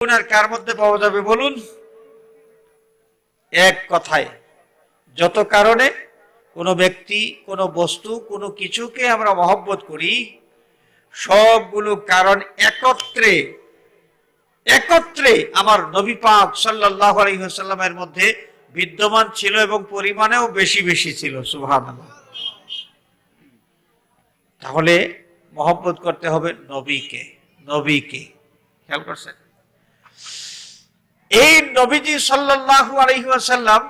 আর কার মধ্যে পাওয়া যাবে বলুন? এক কথায়, যত কারণে কোনো ব্যক্তি, কোনো বস্তু, কোনো কিছুকে আমরা মহব্বত করি, সবগুলো কারণ একত্রে একত্রে আমার নবী পাক সাল্লাহ আলহিহাল্লামের মধ্যে বিদ্যমান ছিল এবং পরিমাণেও বেশি বেশি ছিল, সুবহানাল্লাহ। তাহলে মহব্বত করতে হবে নবীকে নবীকে। খেয়াল করছেন? এই নবীজি সাল্লাল্লাহু আলাইহি ওয়াসাল্লাম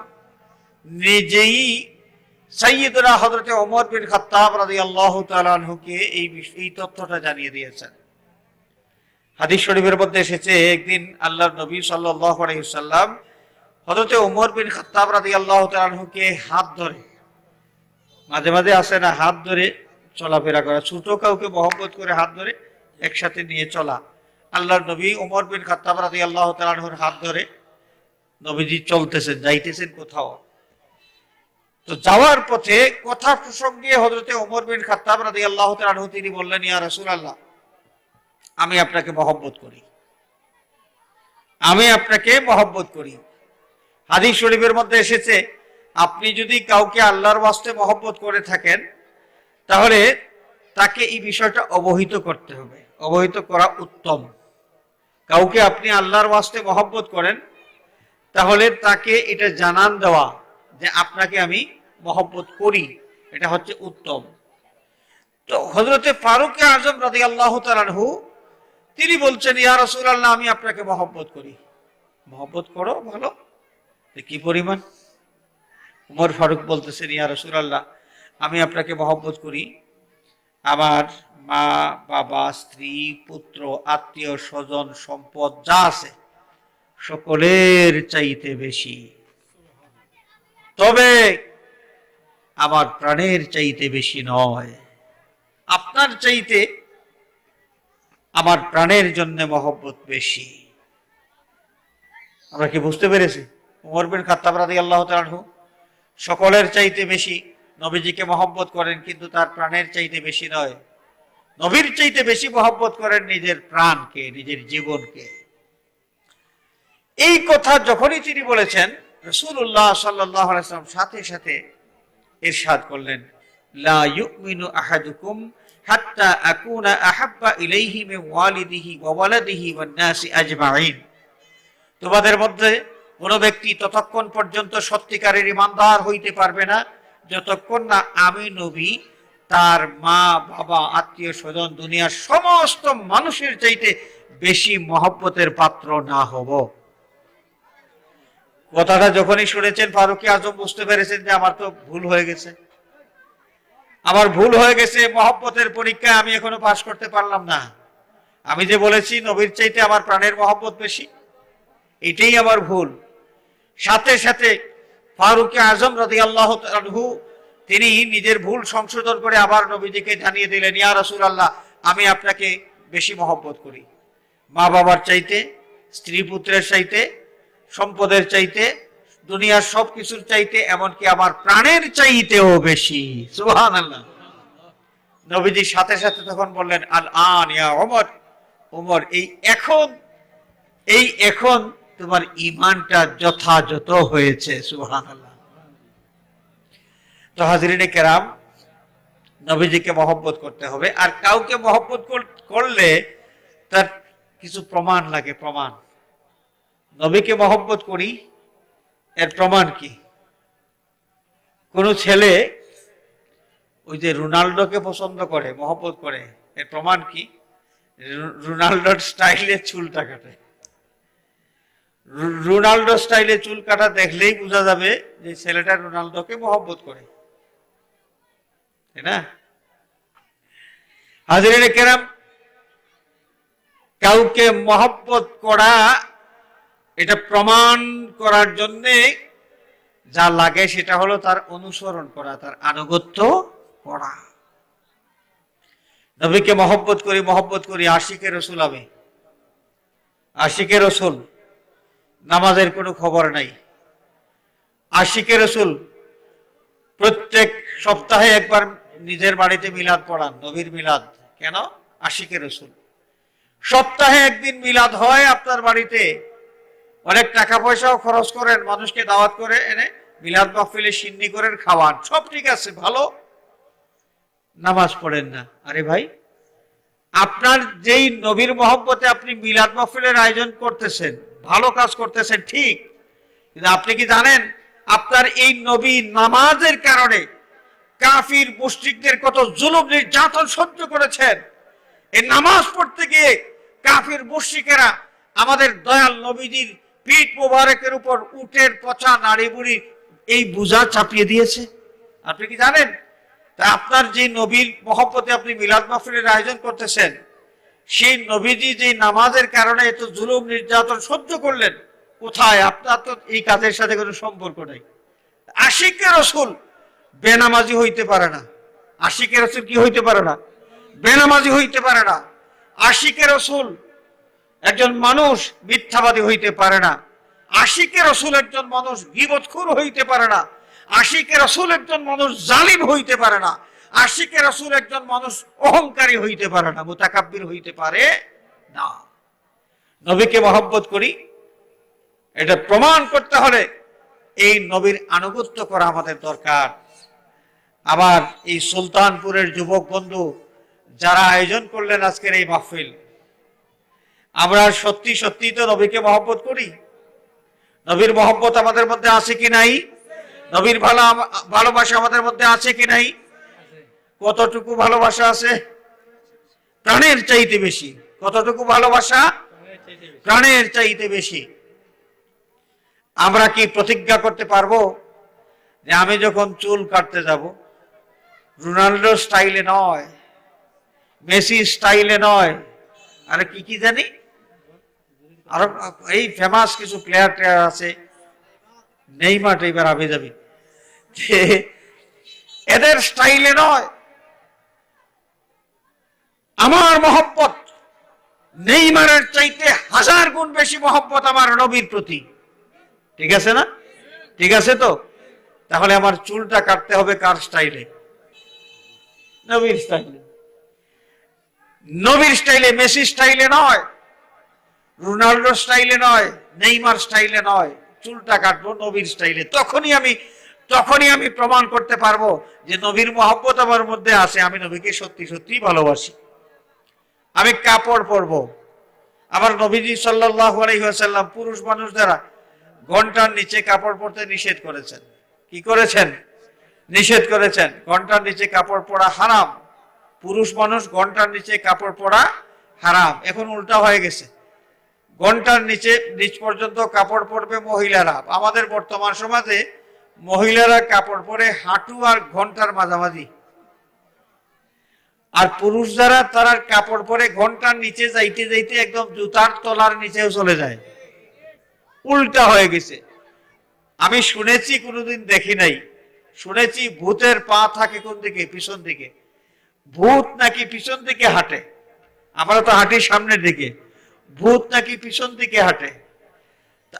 নিজেই সাইয়্যিদুনা হযরতে ওমর বিন খাত্তাব রাদিয়াল্লাহু তাআলা আনহুকে এই এই তথ্যটা জানিয়ে দিয়েছেন। হাদিস শরীফের মধ্যে এসেছে, একদিন আল্লাহ নবী সাল্লাল্লাহু আলাইহি ওয়াসাল্লাম হযরতে ওমর বিন খাত্তাব রাদিয়াল্লাহু তাআলা আনহুকে হাত ধরে, মাঝে মাঝে আসে না, হাত ধরে চলাফেরা করা, ছোট কাউকে মহব্বত করে হাত ধরে একসাথে নিয়ে চলা। আল্লাহর নবী ওমর বিন খাত্তাব রাদি আল্লাহ তালাহুর হাত ধরে নবীজি চলতেছেন, যাইতেছেন কোথাও। তো যাওয়ার পথে কথা প্রসঙ্গে হজরতে ওমর বিন খাত্তাব রাদি আল্লাহ তালাহু তিনি বললেন, ইয়া রসুল আল্লাহ আমি আপনাকে মহব্বত করি। আমি আপনাকে মহব্বত করি। হাদিস শরীফের মধ্যে এসেছে, আপনি যদি কাউকে আল্লাহর বাস্তে মহব্বত করে থাকেন, তাহলে তাকে এই বিষয়টা অবহিত করতে হবে। অবহিত করা উত্তম। কাউকে আপনি আল্লাহর ওয়াস্তে মহব্বত করেন, তাহলে তাকে এটা জানান দেওয়া যে আপনাকে আমি মহব্বত করি। এটা হচ্ছে উত্তম। তো হজরতে ফারুক আজম রাজি আল্লাহ তালানহু তিনি বলছেন, ইয়া রসুল আল্লাহ আমি আপনাকে মহব্বত করি। মহব্বত করো, ভালো। কি পরিমাণ? উমর ফারুক বলতেছেন, ইয়া রসুল আল্লাহ আমি আপনাকে মহব্বত করি। আমার মা, বাবা, স্ত্রী, পুত্র, আত্মীয়, স্বজন, সম্পদ যা আছে, সকলের চাইতে বেশি। তবে আমার প্রাণের চাইতে বেশি নয়, আপনার চাইতে আমার প্রাণের জন্য মহব্বত বেশি। আমরা কি বুঝতে পেরেছি? উমর বিন খাত্তাব তাআলা আনহু সকলের চাইতে বেশি নবীজিকে মহব্বত করেন, কিন্তু তার প্রাণের চাইতে বেশি নয়। নবীর চাইতে বেশি মহব্বত করেন নিজের প্রাণকে, নিজের জীবনকে। এই কথা যখনই তিনি বলেছেন রসুল্লাহ সাল্লাহ আলাইসালাম সাথে সাথে ইরশাদ করলেন, লা ইউমিনু আহাদুকুম হাত্তা আকুনা আহাব্বা ইলাইহি ওয়ালিদিহি ওয়া ওয়ালাদিহি ওয়ান নাসি আজমাইন। তোমাদের মধ্যে কোন ব্যক্তি ততক্ষণ পর্যন্ত সত্যিকারের ইমানদার হইতে পারবে না, যতক্ষণ না আমি নবী তার মা, বাবা, আত্মীয় স্বজন, দুনিয়ার সমস্ত মানুষের চাইতে বেশি মহব্বতের পাত্র না হব। কথাটা যখনই শুনেছেন ফারুকি আজম বুঝতে পেরেছেন যে আমার তো ভুল হয়ে গেছে। আমার ভুল হয়ে গেছে, মহব্বতের পরীক্ষায় আমি এখনও পাশ করতে পারলাম না। আমি যে বলেছি, নবীর চাইতে আমার প্রাণের মহব্বত বেশি, এটাই আমার ভুল। সাথে সাথে ফারুক আজম রাজি আল্লাহ তিনি নিজের ভুল সংশোধন করে আবার নবীজিকে জানিয়ে দিলেন, ইয়া রসুল আল্লাহ আমি আপনাকে বেশি মহব্বত করি। মা বাবার চাইতে, স্ত্রী পুত্রের চাইতে, সম্পদের চাইতে, দুনিয়ার সব কিছুর চাইতে, এমনকি আমার প্রাণের চাইতেও বেশি। সুহান আল্লাহ নবীজির সাথে সাথে তখন বললেন আল আন ইয়া ওমর ওমর, এই এখন এই এখন তোমার ইমানটা যথাযথ হয়েছে সুহান আল্লাহ তো হাজরিনে কেরাম নবীজিকে মহব্বত করতে হবে। আর কাউকে মহব্বত করলে তার কিছু প্রমাণ লাগে, প্রমাণ। নবীকে মহব্বত করি, এর প্রমাণ কি? কোন ছেলে ওই যে রোনাল্ডোকে পছন্দ করে, মহব্বত করে, এর প্রমাণ কি? রোনাল্ডোর স্টাইলে চুলটা কাটে। রোনাল্ডো স্টাইলে চুল কাটা দেখলেই বোঝা যাবে যে ছেলেটা রোনাল্ডোকে মহব্বত করে। না? হাজিরে কেরাম, কাউকে মহব্বত করা, এটা প্রমাণ করার জন্যে যা লাগে সেটা হলো তার অনুসরণ করা, তার আনুগত্য করা। নবীকে মহব্বত করি মহব্বত করি, আশিকের রসুল আমি। আশিকের রসুল, নামাজের কোনো খবর নাই। আশিকের রসুল প্রত্যেক সপ্তাহে একবার নিজের বাড়িতে মিলাদ পড়ান, নবীর মিলাদ। কেন? আশিকের রসুল। সপ্তাহে একদিন মিলাদ হয় আপনার বাড়িতে। অনেক টাকা পয়সাও খরচ করেন, মানুষকে দাওয়াত করে এনে মিলাদ মাহফিলে সিন্নি করেন, খাওয়ান। সব ঠিক আছে, ভালো। নামাজ পড়েন না। আরে ভাই, আপনার যেই নবীর মহব্বতে আপনি মিলাদ মাহফিলের আয়োজন করতেছেন, ভালো কাজ করতেছেন, ঠিক। কিন্তু আপনি কি জানেন, আপনার এই নবী নামাজের কারণে কাফির মুশরিকদের কত জুলুম নির্যাতন সহ্য করেছেন। এই নামাজ পড়তে গিয়ে কাফির মুশরিকেরা আমাদের দয়াল নবীজির পিঠ মোবারকের উপর উটের পচা নাড়ি বুড়ি এই বোঝা চাপিয়ে দিয়েছে। আপনি কি জানেন? তা আপনার যে নবীর মহব্বতে আপনি মিলাদ মাহফিলের আয়োজন করতেছেন, সেই নবীজি যে নামাজের কারণে এত জুলুম নির্যাতন সহ্য করলেন, কোথায়? আপনার তো এই কাজের সাথে কোনো সম্পর্ক নেই। আশিকের রসুল বেনামাজি হইতে পারে না। আশিকের রসুল কি হইতে পারে না? বেনামাজি হইতে পারে না। আশিকের রসুল একজন মানুষ মিথ্যাবাদী হইতে পারে না। আশিকের রসুল একজন মানুষ গিবৎখুর হইতে পারে না। আশিকের রসুল একজন মানুষ জালিম হইতে পারে না। আশিকের রসুল একজন মানুষ অহংকারী হইতে পারে না, মোতাকাব্বির হইতে পারে না। নবীকে মহব্বত করি। এটা প্রমাণ করতে হলে এই নবীর আনুগত্য করা আমাদের দরকার। আবার এই সুলতানপুরের যুবক বন্ধু যারা আয়োজন করলেন আজকের এই মাহফিল, আমরা সত্যি সত্যি তো নবীকে মহব্বত করি। নবীর মহব্বত আমাদের মধ্যে আছে কি নাই? নবীর ভালো ভালোবাসা আমাদের মধ্যে আছে কি নাই? কতটুকু ভালোবাসা আছে? প্রাণের চাইতে বেশি। কতটুকু ভালোবাসা? প্রাণের চাইতে বেশি। আমরা কি প্রতিজ্ঞা করতে পারব যে আমি যখন চুল কাটতে যাব রোনাল্ডো স্টাইলে নয়, মেসি স্টাইলে নয়। আরে কি কি জানি? আরও এই ফেমাস কিছু প্লেয়ার টেয়ার আছে, নেইমার টেইমার আবে যাবি। যে এদের স্টাইলে নয়। আমার মহব্বত নেইমারের চাইতে হাজার গুণ বেশি মহব্বত আমার নবীর প্রতি। ঠিক আছে না? ঠিক আছে তো? তাহলে আমার চুলটা কাটতে হবে কার স্টাইলে? নবীর স্টাইলে। নবীর স্টাইলে মেসি স্টাইলে নয় রোনাল্ডো স্টাইলে নয়, নেইমার স্টাইলে নয়, চুলটা কাটবো নবীর স্টাইলে। তখনই আমি তখনই আমি প্রমাণ করতে পারব যে নবীর মহব্বত আমার মধ্যে আছে, আমি নবীকে সত্যি সত্যি ভালোবাসি। আমি কাপড় পরব। আমার নবীজি সাল্লাহ আলহিহাসাল্লাম পুরুষ মানুষ দ্বারা ঘণ্টার নিচে কাপড় পরতে নিষেধ করেছেন। কি করেছেন? নিষেধ করেছেন, ঘণ্টার নিচে কাপড় পরা হারাম। পুরুষ মানুষ ঘণ্টার নিচে কাপড় পরা হারাম। এখন উল্টা হয়ে গেছে। ঘণ্টার নিচে, নিচ পর্যন্ত কাপড় পরবে মহিলারা। আমাদের বর্তমান সমাজে মহিলারা কাপড় পরে হাঁটু আর ঘণ্টার মাঝামাঝি। আর পুরুষ যারা, তারা কাপড় পরে ঘণ্টার নিচে যাইতে যাইতে একদম জুতার তলার নিচেও চলে যায়। উল্টা হয়ে গেছে। আমি শুনেছি, কোনোদিন দেখি নাই। শুনেছি ভূতের পা থাকে কোন দিকে? পিছন দিকে। ভূত নাকি পিছন দিকে হাঁটে? আমরা তো হাঁটি সামনের দিকে। ভূত নাকি পিছন দিকে হাঁটে?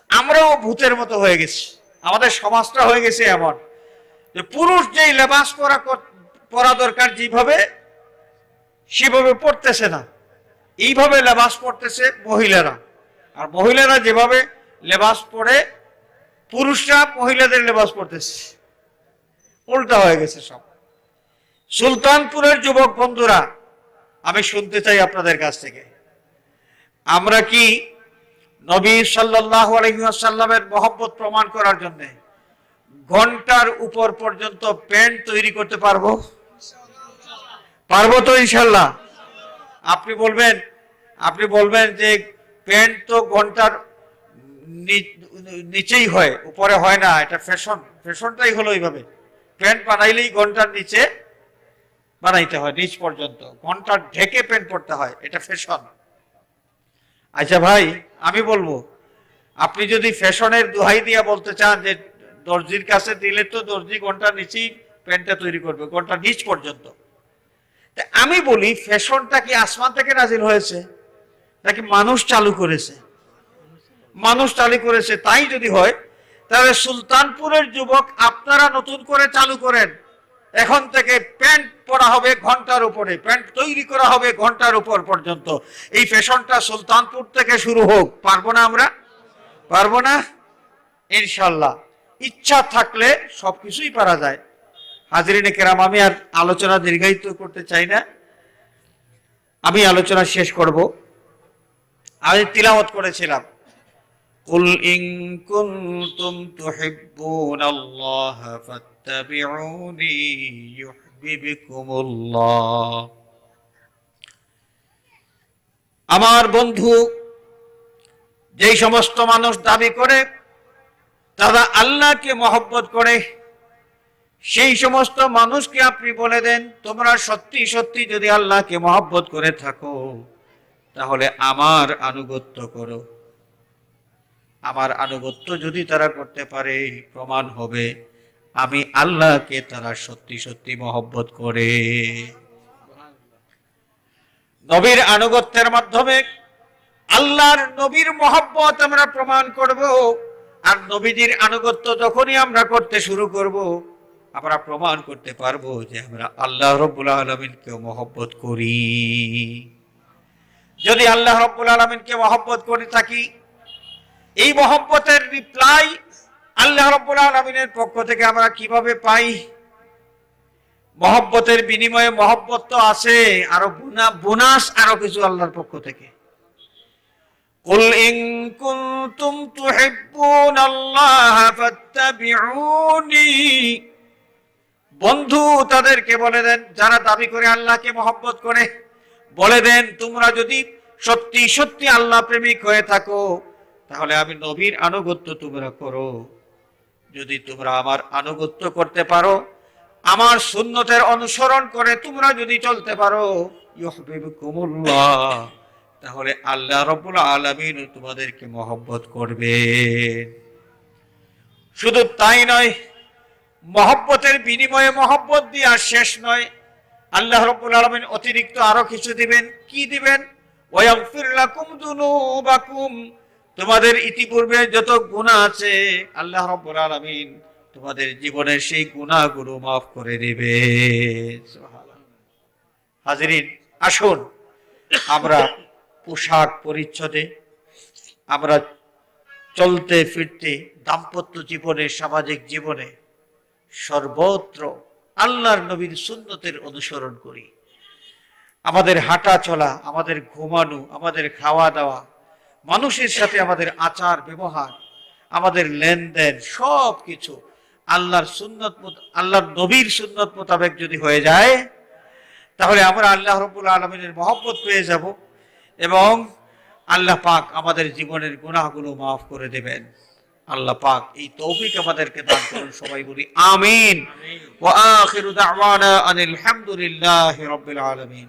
আমরাও ভূতের মতো হয়ে গেছি। আমাদের সমাজটা হয়ে গেছে এমন। যে পুরুষ যেই লেবাস পরা পরা দরকার যেভাবে, সেভাবে পড়তেছে না। এইভাবে লেবাস পড়তেছে মহিলারা। আর মহিলারা যেভাবে লেবাস পরে, পুরুষরা মহিলাদের লেবাস পড়তেছে। উল্টা হয়ে গেছে সব। সুলতানপুরের যুবক বন্ধুরা, আমি শুনতে চাই আপনাদের কাছ থেকে। আমরা কি নবী সাল্লাহ আলহিহাসাল্লামের মহব্বত প্রমাণ করার জন্য ঘণ্টার উপর পর্যন্ত প্যান্ট তৈরি করতে পারব? পারব তো ইনশাল্লাহ। আপনি বলবেন আপনি বলবেন যে প্যান্ট তো ঘণ্টার নিচেই হয়, উপরে হয় না, এটা ফ্যাশন। ফ্যাশনটাই হলো এইভাবে। প্যান্ট বানাইলেই ঘণ্টার নিচে বানাইতে হয়, নিচ পর্যন্ত। ঘণ্টার ঢেকে প্যান্ট পরতে হয়, এটা ফ্যাশন আচ্ছা ভাই, আমি বলব, আপনি যদি ফ্যাশনের দোহাই দিয়া বলতে চান যে দর্জির কাছে দিলে তো দর্জি ঘণ্টার নিচেই প্যান্টটা তৈরি করবে ঘণ্টা নিচ পর্যন্ত। আমি বলি, ফ্যাশনটা কি আসমান থেকে নাজিল হয়েছে, নাকি মানুষ চালু করেছে? মানুষ চালু করেছে, তাই যদি হয় তাহলে সুলতানপুরের যুবক আপনারা নতুন করে চালু করেন। এখন থেকে প্যান্ট পরা হবে ঘণ্টার উপরে, প্যান্ট তৈরি করা হবে ঘণ্টার উপর পর্যন্ত। এই ফ্যাশনটা সুলতানপুর থেকে শুরু হোক, পারব না আমরা? পারব না? ইনশাল্লাহ। ইচ্ছা থাকলে সবকিছুই পারা যায়। হাজিরিনে কেরাম, আমি আর আলোচনা দীর্ঘায়িত করতে চাই না। আমি আলোচনা শেষ করব। আমি তিলাওয়াত করেছিলাম। قل إن كنتم تحبون الله فاتبعوني يحببكم الله আমার বন্ধু যেই সমস্ত মানুষ দাবি করে তারা আল্লাহকে মহব্বত করে সেই সমস্ত মানুষকে আপনি বলে দেন তোমরা সত্যি সত্যি যদি আল্লাহকে মহব্বত করে থাকো তাহলে আমার আনুগত্য করো আমার আনুগত্য যদি তারা করতে পারে, প্রমাণ হবে, আমি আল্লাহকে তারা সত্যি সত্যি মহব্বত করে। নবীর আনুগত্যের মাধ্যমে আল্লাহর নবীর মহব্বত আমরা প্রমাণ করব, আর নবীজির আনুগত্য যখনই আমরা করতে শুরু করব, আমরা প্রমাণ করতে পারব যে আমরা আল্লাহ রব্বুল আলমিনকে মহব্বত করি। যদি আল্লাহ রব্বুল আলমিনকে মহব্বত করে থাকি এই মহব্বতের রিপ্লাই আল্লাহ রব্বুল আলমিনের পক্ষ থেকে আমরা কিভাবে পাই মহব্বতের বিনিময়ে মহব্বত তো আছে আরো বোনাস আরো কিছু আল্লাহর পক্ষ থেকে قل إن كنتم تحبون الله فاتبعوني বন্ধু তাদেরকে বলে দেন যারা দাবি করে আল্লাহকে মহব্বত করে বলে দেন তোমরা যদি সত্যি সত্যি আল্লাহ প্রেমিক হয়ে থাকো তাহলে আমি নবীর আনুগত্য তোমরা করো। যদি তোমরা আমার আনুগত্য করতে পারো, আমার সুন্নতের অনুসরণ করে তোমরা যদি চলতে পারো তাহলে আল্লাহ রব্বুল আলামিন তোমাদেরকে মহব্বত করবে। শুধু তাই নয়, মহব্বতের বিনিময়ে মহব্বত দিয়ে আর শেষ নয়, আল্লাহ রব্বুল আলমিন অতিরিক্ত আরও কিছু দিবেন। কি দিবেন? ওয়াগফির লাকুম যুনুবাকুম তোমাদের ইতিপূর্বে যত গুণা আছে, আল্লাহ রব্বুল আলামিন তোমাদের জীবনের সেই গুণাগুলো মাফ করে দিবে। হাজিরিন, আসুন আমরা পোশাক পরিচ্ছদে, আমরা চলতে ফিরতে দাম্পত্য জীবনে, সামাজিক জীবনে সর্বত্র আল্লাহর নবীর সুন্নতের অনুসরণ করি। আমাদের হাঁটা চলা, আমাদের ঘুমানো, আমাদের খাওয়া দাওয়া মানুষের সাথে আমাদের আচার, ব্যবহার, আমাদের লেনদেন সব কিছু আল্লাহর সুন্নত আল্লাহর নবীর সুন্নত মোতাবেক যদি হয়ে যায়, তাহলে আমরা আল্লাহ রবুল আলমিনের মহব্বত পেয়ে যাব এবং আল্লাহ পাক আমাদের জীবনের গুনাহগুলো মাফ করে দেবেন। আল্লাহ পাক এই তৌফিক আমাদেরকে দান করুন, সবাই বলি আমিন। ওয়া আখিরু দাওয়ানা আনিল হামদুলিল্লাহি রাব্বিল আলামিন।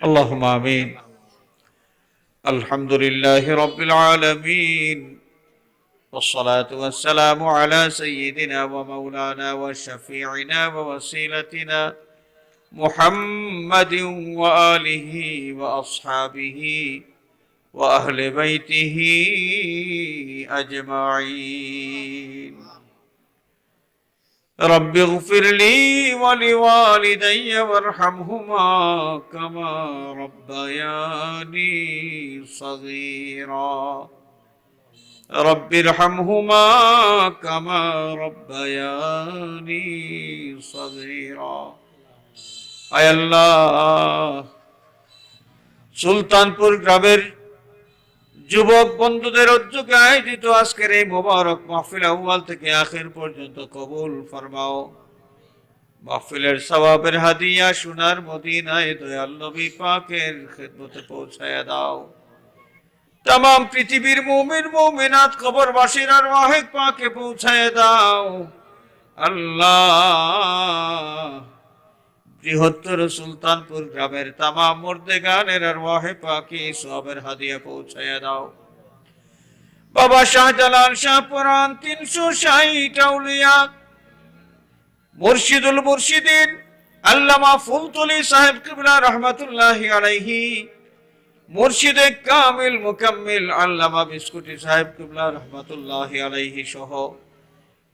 اللهم آمين. الحمد لله رب العالمين. والصلاة والسلام على سيدنا ومولانا وشفيعنا ووسيلتنا محمد وآله وأصحابه وأهل بيته أجمعين. رب اغفر لي ولوالدي وارحمهما كما ربياني صغيرا رب ارحمهما كما ربياني صغيرا আয় আল্লাহ সুলতানপুর গ্রামের যুবক বন্ধুদের উদ্যোগে আয়োজিত আজকের এই মোবারক মাহফিল আউয়াল থেকে আখের পর্যন্ত কবুল ফরমাও। মাহফিলের সওয়াবের হাদিয়া সোনার মদিনায় দয়াল নবী পাকের খেদমতে পৌঁছায়া দাও। তাম পৃথিবীর মুমিন মুমিনাত কবরবাসীর আর ওয়াহেদ পাকে পৌঁছায় দাও। আল্লাহ বৃহত্তর সুলতানপুর গ্রামের তামাম মুর্দে গানের আর ওয়াহে পাকি সবের হাদিয়া পৌঁছাইয়া দাও। বাবা শাহজালাল শাহপুরান তিনশো ষাট আউলিয়া। মুর্শিদুল মুর্শিদিন আল্লামা ফুলতলি সাহেব কিবলা রহমতুল্লাহ আলাইহি। মুর্শিদে কামিল মুকাম্মিল আল্লামা বিস্কুটি সাহেব কিবলা রহমতুল্লাহ আলাইহি সহ।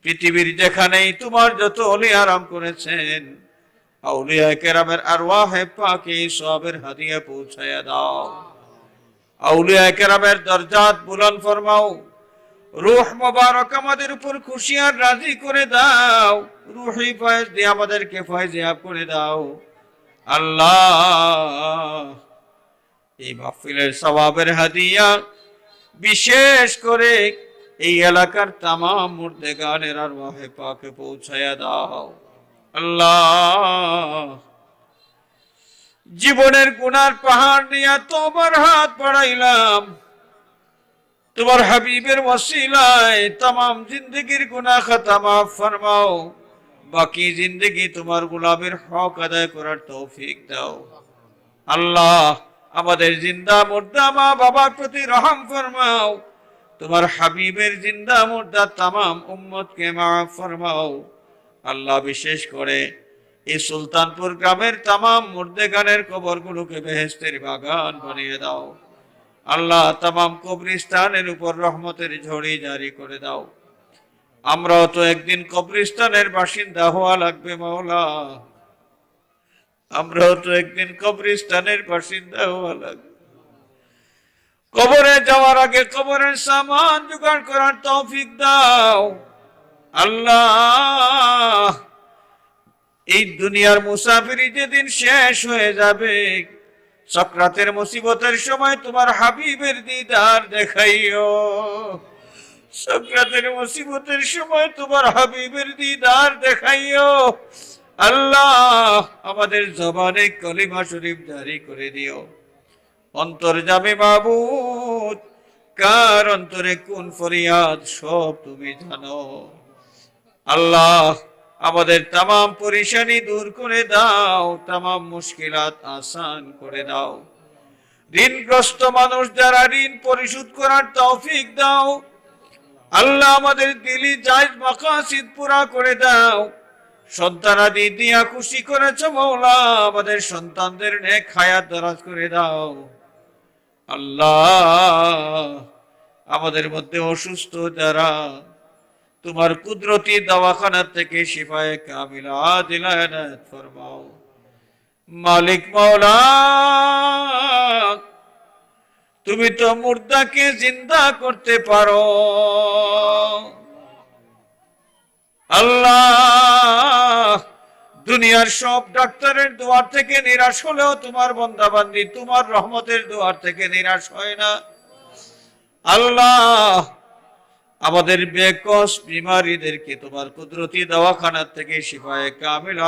পৃথিবীর যেখানেই তোমার যত অলি আরাম করেছেন আউলিয়া কেরামের আরওয়াহে পাকে সবের হাদিয়া পৌঁছায়া দাও। আউলিয়া কেরামের দরজাত বুলন ফরমাও, রুহ মোবারক আমাদের উপর খুশি আর রাজি করে দাও, রুহি ফয়েজ দিয়ে আমাদেরকে ফয়েজিয়াব করে দাও। আল্লাহ, এই মাহফিলের সবাবের হাদিয়া বিশেষ করে এই এলাকার তামাম মুর্দে গানের আর পাকে পৌঁছায়া দাও। আল্লাহ। জীবনের গুনার পাহাড় নিয়ে তোমার হাত বাড়াইলাম। তোমার হাবিবের ওসিলায় তামাম জিন্দগির গুনা খাতা মাফ ফরমাও। বাকি জিন্দগি তোমার গোলামের হক আদায় করার তৌফিক দাও। আল্লাহ আমাদের জিন্দা মুর্দা মা বাবার প্রতি রহম ফরমাও। তোমার হাবিবের জিন্দা মুর্দা তামাম উম্মতকে মাফ ফরমাও। আল্লাহ বিশেষ করে এই সুলতানপুর গ্রামের তামাম মুর্দে গানের কবরগুলোকে বেহেস্তের বাগান বানিয়ে দাও। আল্লাহ তামাম কবরিস্তানের উপর রহমতের ঝড়ি জারি করে দাও। আমরাও তো একদিন কবরিস্তানের বাসিন্দা হওয়া লাগবে, মাওলা। আমরাও তো একদিন কবরিস্তানের বাসিন্দা হওয়া লাগবে। কবরে যাওয়ার আগে কবরের সামান জোগাড় করার তৌফিক দাও। আল্লাহ, এই দুনিয়ার মুসাফিরি যেদিন শেষ হয়ে যাবে, সক্রাতের মুসিবতের সময় তোমার হাবিবের দিদার দেখাইও। সক্রাতের মুসিবতের সময় তোমার হাবিবের দিদার দেখাইও। আল্লাহ, আমাদের জবানে কলিমা শরীফ জারি করে দিও। অন্তর যাবে মাবুদ, কার অন্তরে কোন ফরিয়াদ সব তুমি জানো। আল্লাহ, আমাদের তামাম পরিশানি দূর করে দাও, তামাম মুশকিলাত আসান করে দাও। ঋণগ্রস্ত মানুষ যারা ঋণ পরিশোধ করার তৌফিক দাও, আল্লাহ আমাদের দিলি জায়জ মাকাসিদ পুরা করে দাও। সন্তানাদি দিয়া খুশি করেছ মৌলা, আমাদের সন্তানদের নেক হায়াত দরাজ করে দাও। আল্লাহ, আমাদের মধ্যে অসুস্থ যারা তোমার কুদরতি দাওয়াখানা থেকে শিফায়ে কামিলা দিলায়নাত ফরমাও। মালিক মাওলা, তুমি তো মুর্দাকে জিন্দা করতে পারো। আল্লাহ, দুনিয়ার সব ডাক্তারের দোয়ার থেকে নিরাশ হলেও তোমার বন্দাবান্দি, তোমার রহমতের দোয়ার থেকে নিরাশ হয় না। আল্লাহ আমাদের বেকস বিমারীদেরকে তোমার কুদরতি দওয়াখানার থেকে শিফায়ে কামিল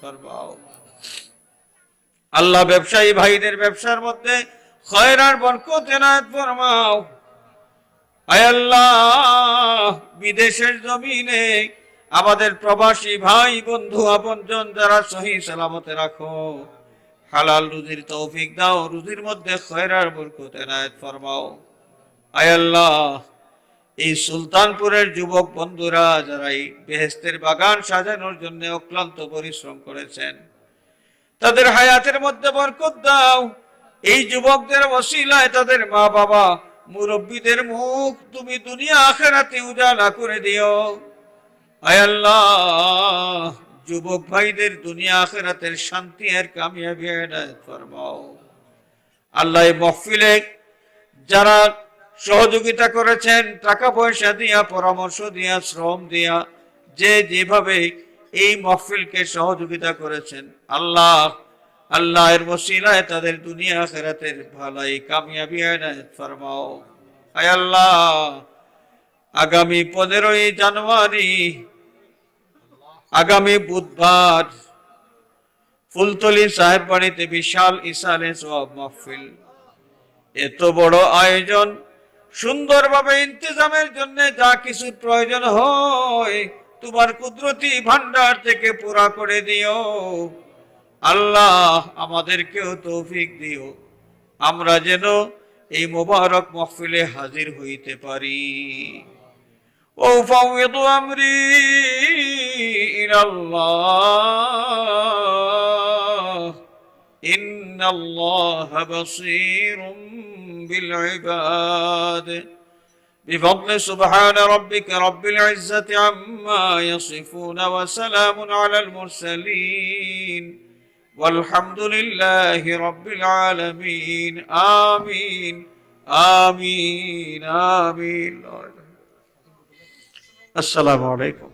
ফরমাও। আল্লাহ ব্যবসায়ী ভাইদের ব্যবসার মধ্যে খয়রার বরকত এনায়েত ফরমাও। আল্লাহ, বিদেশের জমিনে আমাদের প্রবাসী ভাই, বন্ধু, আপনজন যারা সহি সালামতে রাখো, হালাল রুজির তৌফিক দাও, রুজির মধ্যে খয়রার বরকত এনায়েত ফরমাও। আয় আল্লাহ এই সুলতানপুরের যুবক বন্ধুরা যারা এই বেহেস্তের বাগান সাজানোর জন্য অক্লান্ত পরিশ্রম করেছেন, তাদের হায়াতের মধ্যে বরকত দাও। এই যুবকদের ওসিলায় তাদের মা বাবা মুরব্বীদের মুখ তুমি দুনিয়া আখেরাতে উজালা করে দিও। আল্লাহ, যুবক ভাইদের দুনিয়া আখেরাতের শান্তি আর কামিয়াবি ফরমাও। আল্লাহ মহফিলে যারা সহযোগিতা করেছেন, টাকা পয়সা দিয়া, পরামর্শ দিয়া, শ্রম দিয়া, যে যেভাবে এই মহফিলকে সহযোগিতা করেছেন। আল্লাহ আল্লাহর ওসিলায় তাদের দুনিয়া আখেরাতের ভালাই কামিয়াবি ফরমাও। আয় আল্লাহ, আগামী পনেরোই জানুয়ারি, আগামী বুধবার ফুলতলি সাহেব বাড়িতে বিশাল ইসালে সব মহফিল। এত বড় আয়োজন সুন্দরভাবে ইন্তজামের জন্য যা কিছু প্রয়োজন হয় তোমার কুদরতি ভান্ডার থেকে পুরা করে দিও আল্লাহ আমাদেরকেও তৌফিক দিও আমরা যেন এই মোবারক মহফিলে হাজির হইতে পারি وأفوض أمري إلى الله إن الله بصير بالعباد. بفضل سبحان ربك رب العزة عما يصفون وسلام على المرسلين. والحمد لله رب العالمين. آمين. آمين. آمين. السلام عليكم.